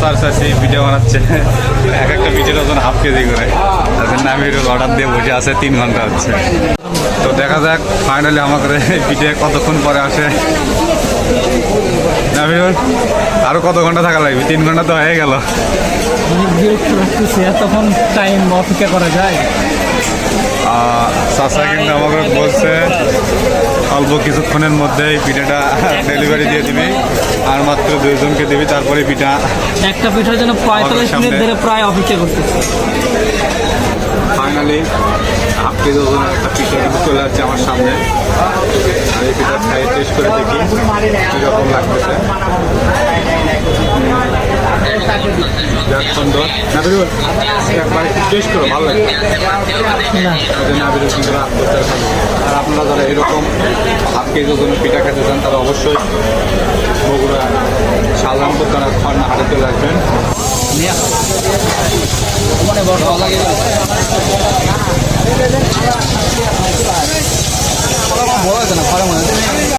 চার চাষি ভিডিও বানাচ্ছে। এক একটা ভিডিওর ওজন হাফ কেজি করে। তাদের নামির অর্ডার দিয়ে বসে আছে তিন ঘণ্টা হচ্ছে। তো দেখা যাক ফাইনালি আমাদের ভিডিও কতক্ষণ পরে আসে। নামিরুল আরও কত ঘণ্টা থাকা লাগবে? তিন ঘণ্টা তো হয়ে গেল। তখন টাইম অপেক্ষা করা যায়। চাষা কিন্তু আমাকে বলছে অল্প কিছুক্ষণের মধ্যেই পিঠাটা ডেলিভারি দিয়ে দিবি। আর মাত্র দুইজনকে দিবি তারপরে পিঠা। একটা পিঠার জন্য পঁয়তাল্লিশ। মিনিট ধরে প্রায় অপেক্ষা করতেছে। ফাইনালি হাফ কেজি ওজনের একটা পিঠা কিন্তু চলে যাচ্ছে আমার সামনে। আর এই পিঠা খাই টেস্ট করে দেখি কীরকম লাগতেছে। যাক সুন্দর নাবিরুল একবার টেস্ট করো ভালো লাগে না। নাবিরুল কিন্তু রাত করতে এরকম আজকে কেজি পিঠা খেতে চান তারা অবশ্যই বগুড়া শালরামপুর তারা খান্না হাটে চলে আসবেন। মনে বড় লাগে